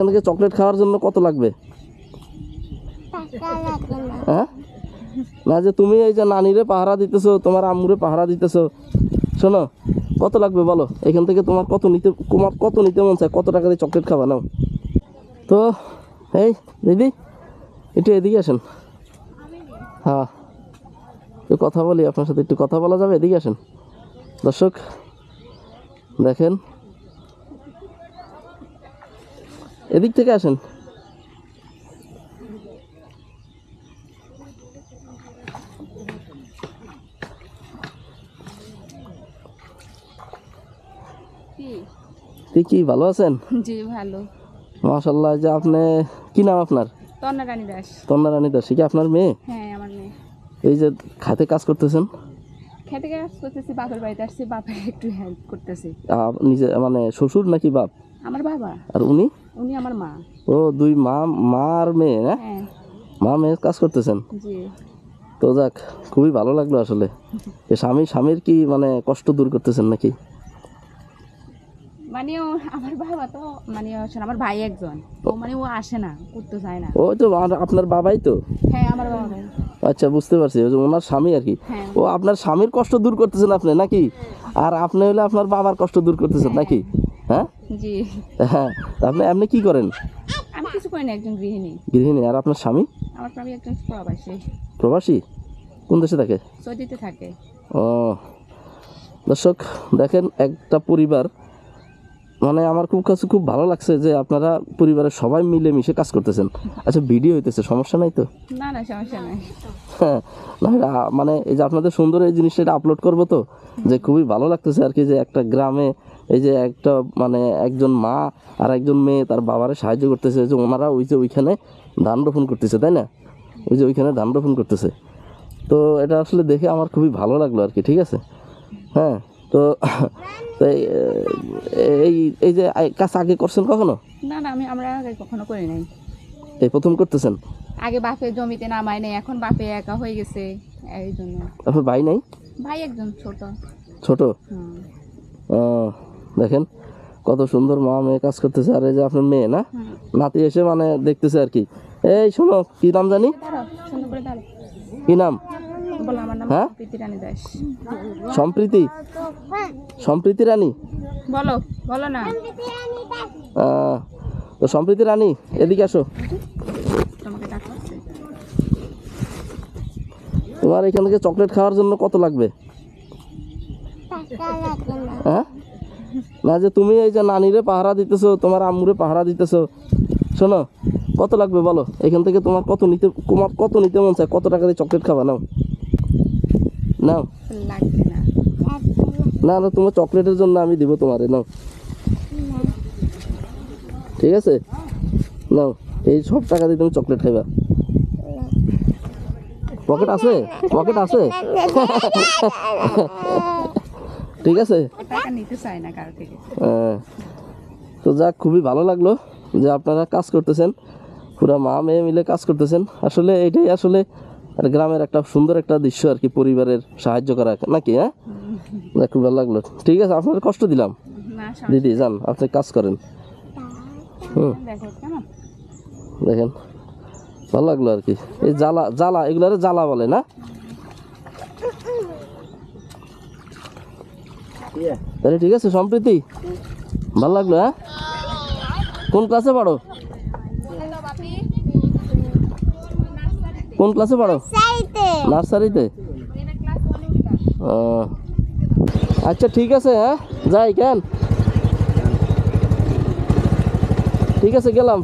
এখান থেকে চকলেট খাওয়ার জন্য কত লাগবে? হ্যাঁ? না যে তুমি এই যে নানিরে পাহারা দিতেছো তোমার আম্মুরে পাহারা দিতেছো শোনো কত লাগবে বলো? এখান থেকে তোমার কত নিতে তোমার কত নিতে মন চায়? কত টাকা দিয়ে চকলেট খাবা নাও। তো এই দিদি একটু এদিকে আসেন। হ্যাঁ। একটু কথা বলি আপনার সাথে একটু কথা বলা যাবে? এদিকে আসেন। দর্শক দেখেন এদিক থেকে আসেন। কি ভালো আছেন? জি ভালো। মাশাল্লাহ যে আপনি কি নাম আপনার? তন্না রানী দাস। তন্না রানী দাস কি আপনার মেয়ে? হ্যাঁ আমার মেয়ে। এই যে খাতে কাজ করতেছেন? খেতে কাজ করতেছি বাপের বাড়িতে আসছি বাপের একটু হেল্প করতেছি। নিজে মানে শ্বশুর নাকি বাপ? আমার বাবা। আর উনি? উনি আমার মা। ও দুই মা মা আর মেয়ে না? হ্যাঁ। মা মেয়ে কাজ করতেছেন? জি। তো যাক খুবই ভালো লাগল আসলে। স্বামী স্বামীর কি মানে কষ্ট দূর করতেছেন নাকি? মানে আমার বাবা তো মানে আমার ভাই একজন। ও মানে ও আসে না করতে চায় না। ওই তো আপনার বাবাই তো? হ্যাঁ আমার বাবা আচ্ছা বুঝতে পারছি। ওনার স্বামী আর কি। হ্যাঁ। ও আপনার স্বামীর কষ্ট দূর করতেছেন আপনি নাকি? আর আপনি হলে আপনার বাবার কষ্ট দূর করতেছেন নাকি? হ্যাঁ? জি। হ্যাঁ আপনি আপনি কি করেন? আমি কিছু করি না একজন গৃহিণী। গৃহিণী আর আপনার স্বামী? আমার স্বামী একজন প্রবাসী। প্রবাসী? কোন দেশে থাকে? সৌদিতে থাকে। ও। দর্শক দেখেন একটা পরিবার মানে আমার খুব কাছে খুব ভালো লাগছে যে আপনারা পরিবারের সবাই মিলে মিশে কাজ করতেছেন। আচ্ছা ভিডিও হইতেছে সমস্যা নাই তো? না না সমস্যা নাই। হ্যাঁ মানে এই যে আপনাদের সুন্দর এই জিনিসটা এটা আপলোড করব তো যে খুবই ভালো লাগতেছে আর কি যে একটা গ্রামে এই যে একটা মানে একজন মা আর একজন মেয়ে তার বাবারে সাহায্য করতেছে যে ওনারা ওই যে ওইখানে ধান রোপণ করতেছে তাই না? ওই যে ওইখানে ধান রোপণ করতেছে। তো এটা আসলে দেখে আমার খুবই ভালো লাগল আর কি ঠিক আছে? হ্যাঁ তো এই- এই এই যে কাজ আগে করছেন কখনো? না না আমি আমরা আগে কখনো করি নাই। এই প্রথম করতেছেন? আগে বাপে জমিতে নামায় নাই এখন বাপে একা হয়ে গেছে এই জন্য। আপনার ভাই নাই? ভাই একজন ছোট। ছোট? দেখেন কত সুন্দর মা মেয়ে কাজ করতেছে আর এই যে আপনার মেয়ে না? নাতি এসে মানে দেখতেছে আর কি। এই শোনো কি নাম জানি? কি নাম? হ্যাঁ? সম্প্রীতি সম্প্রীতি? রানী? বলো বলো না। তো সম্প্রীতি রানী এদিকে আসো। তোমার এখান থেকে চকলেট খাওয়ার জন্য কত লাগবে? হ্যাঁ? না যে তুমি এই যে নানিরে পাহারা দিতেছো তোমার আম্মুরে পাহারা দিতেছো। শোনো কত লাগবে বলো? এখান থেকে তোমার কত নিতে তোমার কত নিতে মন চায়? কত টাকা দিয়ে চকলেট খাবা? নাও। নাও। লাগবে না। না না তোমার চকলেটের জন্য আমি দিব তোমারে নাও। ঠিক আছে? নাও এই সব টাকা দিয়ে তুমি চকলেট খাইবা। পকেট আছে? পকেট আছে? ঠিক আছে? হ্যাঁ। তো যাক খুবই ভালো লাগল যে আপনারা কাজ করতেছেন। পুরা মা মেয়ে মিলে কাজ করতেছেন। আসলে এটাই আসলে আর গ্রামের একটা সুন্দর একটা দৃশ্য আর কি পরিবারের সাহায্য করা নাকি হ্যাঁ? খুব ভালো লাগল। ঠিক আছে আপনার কষ্ট দিলাম। দিদি যান আপনি কাজ করেন। হুম। দেখেন ভালো লাগল আর কি। এই জ্বালা জ্বালা এগুলারে জ্বালা বলে না? তাহলে ঠিক আছে সম্প্রীতি। ভালো লাগল হ্যাঁ? কোন ক্লাসে পড়ো? কোন ক্লাসে পড়ো? চাইতে নার্সারিতে ও, আচ্ছা ঠিক আছে হ্যাঁ? যাই কেন? ঠিক আছে গেলাম।